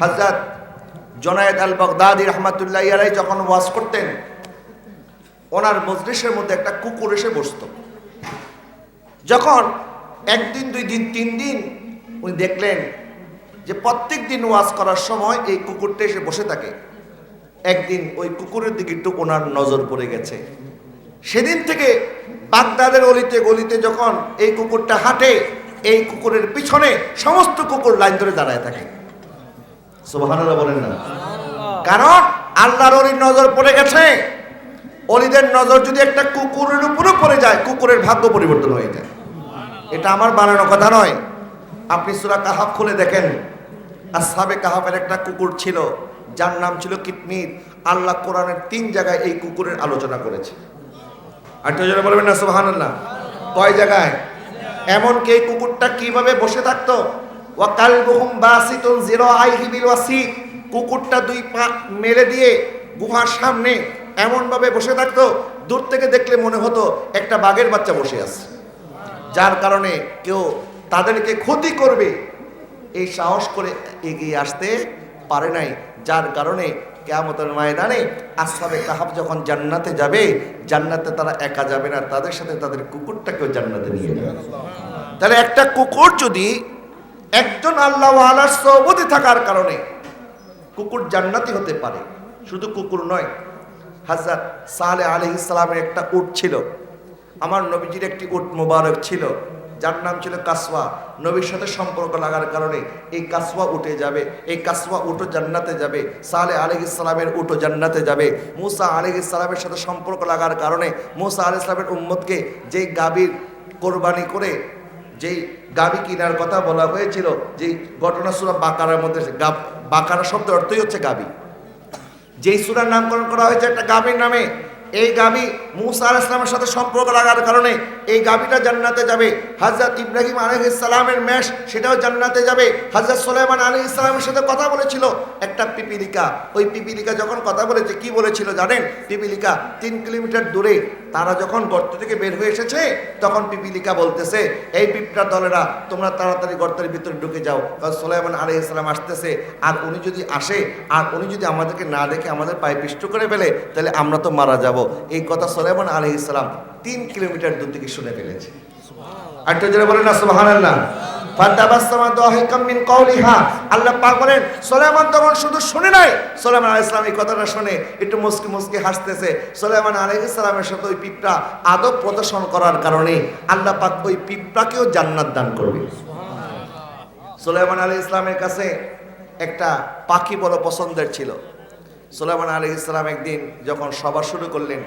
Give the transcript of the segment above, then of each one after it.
হজরত জনায়েদ আল বগদাদি রহমাতুল্লাহ আলাই যখন ওয়াজ করতেন, ওনার মজলিসের মধ্যে একটা কুকুর এসে বসতো। যখন একদিন, দুই দিন, তিন দিন উনি দেখলেন যে প্রত্যেক দিন ওয়াজ করার সময় এই কুকুরটা এসে বসে থাকে। একদিন ওই কুকুরের দিকে একটু ওনার নজর পড়ে গেছে। সেদিন থেকে বাগদাদের অলিতে গলিতে যখন এই কুকুরটা হাঁটে, এই কুকুরের পিছনে সমস্ত কুকুর লাইন ধরে দাঁড়ায় থাকে। সুবহানাল্লাহ বলেন না। কারণ আল্লাহর অলির নজর পড়ে গেছে। অলিদের নজর যদি একটা কুকুরের উপরও পড়ে যায় কুকুরের ভাগ্য পরিবর্তন হয়ে যায়। এটা আমার বানানো কথা নয়। আপনি সুরা কাহাব খুলে দেখেন। আসাবে কাহাবের একটা কুকুর ছিল যার নাম ছিল কিতমির আল্লাহ কোরআনের তিন জায়গায় এই কুকুরের আলোচনা করেছে। আর কেউ যেন বলবেন না সুবাহান আল্লাহ কয় জায়গায়? এমনকি এই কুকুরটা কীভাবে বসে থাকতো? ওয়াকাল বহুম বাসিতুন জিরো আইহি বিল ওয়াসি, কুকুরটা দুই পা মেলে দিয়ে গুহার সামনে এমনভাবে বসে থাকতো, দূর থেকে দেখলে মনে হতো একটা বাঘের বাচ্চা বসে আছে। যার কারণে কেউ তাদেরকে ক্ষতি করবে। এই সাহস করে এগিয়ে আসতে পারে নাই, যার কারণে কেয়ামতের ময়দানে আসাবে কাহাব যখন জান্নাতে যাবে, জান্নাতে তারা একা যাবে না, তাদের সাথে তাদের কুকুরটাকেও জান্নাতে নিয়ে যাবে। তাহলে একটা কুকুর যদি একজন আল্লাহ আলার সৌবতি থাকার কারণে কুকুর জান্নাতি হতে পারে। শুধু কুকুর নয়, হাজরত সালে আলি ইসলামের একটা উট ছিল। আমার নবীজির একটি উট মোবারক ছিল, যার নাম ছিল কাসওয়া। নবীর সাথে সম্পর্ক লাগার কারণে এই কাসওয়া উঠে যাবে, এই কাসওয়া উঠো জান্নাতে যাবে সালে আলী ইসলামের উঠো জান্নাতে যাবে। মুসা আলী ইসলামের সাথে সম্পর্ক লাগার কারণে মুসা আলী ইসলামের উম্মতকে যেই গাভীর কোরবানি করে যেই গাবি কিনার কথা বলা হয়েছিল, যেই ঘটনা সুরা বাকারার মধ্যে বাকারা শব্দ অর্থই হচ্ছে গাবি। যেই সুরার নামকরণ করা হয়েছে একটা গাবির নামে, এই গাবি মুসা আল ইসলামের সাথে সম্পর্ক লাগার কারণে এই গাবিটা জান্নাতে যাবে। হাজরত ইব্রাহিম আলহ ইসলামের মেষ, সেটাও জান্নাতে যাবে। হাজরত সোলাইমান আলী ইসলামের সাথে কথা বলেছিল একটা পিপিলিকা। ওই পিপিলিকা যখন কথা বলেছে, কি বলেছিল জানেন? পিপিলিকা তিন কিলোমিটার দূরে তারা যখন গর্ত থেকে বের হয়ে এসেছে, তখন পিপিলিকা বলতেছে, এই পিপটার দলেরা, তোমরা তাড়াতাড়ি গর্তের ভিতরে ঢুকে যাও। কারণ সোলাইমান আলী ইসলাম আসতেছে, আর উনি যদি আসে, আর উনি যদি আমাদেরকে না দেখে আমাদের পায়ে পিষ্ট করে ফেলে, তাহলে আমরা তো মারা যাব। এই কথা সোলাইমান আলী ইসলাম তিন কিলোমিটার দূর থেকে শুনে ফেলেছে। আর তো যারা বলেন না সুবাহান আল্লাহ ফাতাবাসসামা মিন কওলিহা আল্লাহ পাক বলেন, সুলাইমান তখন শুধু শুনে নাই। সুলাইমান আলাইহিস সালাম এই কথাটা শুনে একটু হাসতেছে। সুলাইমান আলাইহিস সালামের সাথে ওই পিঁপড়া আদব প্রদর্শন করার কারণে আল্লাহ পাক ওই পিঁপড়াকেও জান্নাত দান করবে। সুলাইমান আলী ইসলামের কাছে একটা পাখি বড় পছন্দের ছিল। সুলাইমান আলী ইসলাম একদিন যখন সভা শুরু করলেন,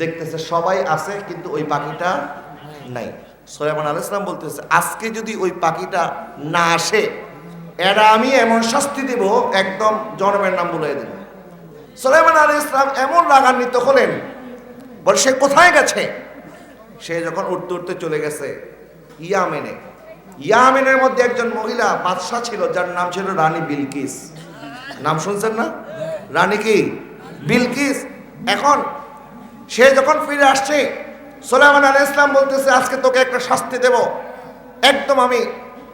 দেখতেছে সবাই আছে, কিন্তু ওই পাখিটা নাই। সোলেমান আল ইসলাম বলতেছে, আজকে যদি ওই পাখিটা না আসে, এরা আমি এমন শাস্তি দেব, একদম জনমের নাম বলে দেব। সোলেমান আলী ইসলাম এমন রাগান্বিত হলেন, বলে সে কোথায় গেছে? সে যখন উঠতে উঠতে চলে গেছে ইয়ামেনে। ইয়ামেনের মধ্যে একজন মহিলা বাদশাহ ছিল, যার নাম ছিল রানী বিলকিস। নাম শুনছেন না? রানী কি? বিলকিস। এখন সে যখন ফিরে আসছে সোলাইমান আলী ইসলাম বলতেছে, আজকে তোকে একটা শাস্তি দেব। একদম আমি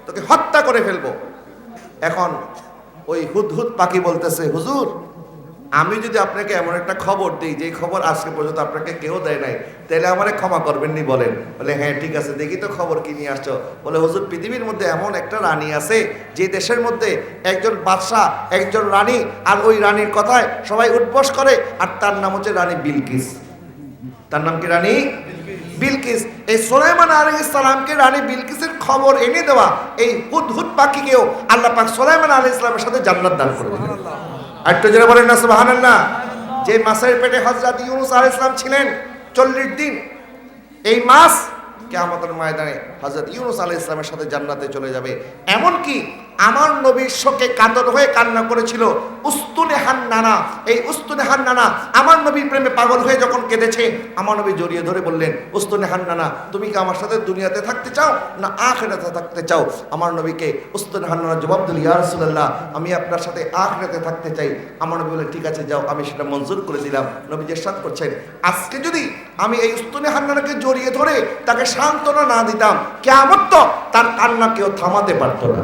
তোকে হত্যা করে ফেলব। এখন ওই হুদহুদ পাখি বলতেছে, হুজুর, আমি যদি আপনাকে এমন একটা খবর দিই যে খবর আজকে পর্যন্ত আপনাকে কেউ দেয় নাই, তাহলে আমারে ক্ষমা করবেন করবেননি বলেন। বলে হ্যাঁ ঠিক আছে, দেখি তো খবর কি নিয়ে আসছো। বলে, হুজুর, পৃথিবীর মধ্যে এমন একটা রানী আছে, যে দেশের মধ্যে একজন বাদশাহ, একজন রানী, আর ওই রানীর কথায় সবাই উঠবস করে, আর তার নাম হচ্ছে রানী বিলকিস। তার নাম কি রানী? বিলকিস এই সোলাইমান আলী ইসলামকে রানী বিলকিসের খবর এনে দেওয়া এই হুদহুদ পাখিকেও আল্লাহ পাক সোলাইমান আলী ইসলামের সাথে জান্নাত দান করে দিলেন। একটু যেটা বলেন না সুবহানাল্লাহ। যে মাসের পেটে হযরত ইউনুস আলাইহিস সালাম ছিলেন চল্লিশ দিন এই মাস কেয়ামতের ময়দানে হযরত ইউনুস আলাইহিস সালামের সাথে জান্নাতে চলে যাবে। এমনকি আমার নবীর শোকে কাতর হয়ে কান্না করেছিল উস্তুনে হান নানা, এই উস্তুনে হান নানা, আমার নবীর প্রেমে পাগল হয়ে যখন কেঁদেছে, আমার নবী জড়িয়ে ধরে বললেন উস্তুনে হান নানা, তুমি কি আমার সাথে দুনিয়াতে থাকতে চাও না আখেরাতে থাকতে চাও? আমার নবীকে উস্তুনে হান্নানা জবাব দিল, ইয়া রাসূলুল্লাহ, আমি আপনার সাথে আখেরাতে থাকতে চাই। আমার নবী বলে ঠিক আছে, যাও, আমি সেটা মঞ্জুর করে দিলাম। নবী চেষ্টা করছেন, আজকে যদি আমি এই উস্তুনে হান্নানাকে জড়িয়ে ধরে তাকে সান্ত্বনা না দিতাম কেমন তো তার কান্না কেউ থামাতে পারতো না।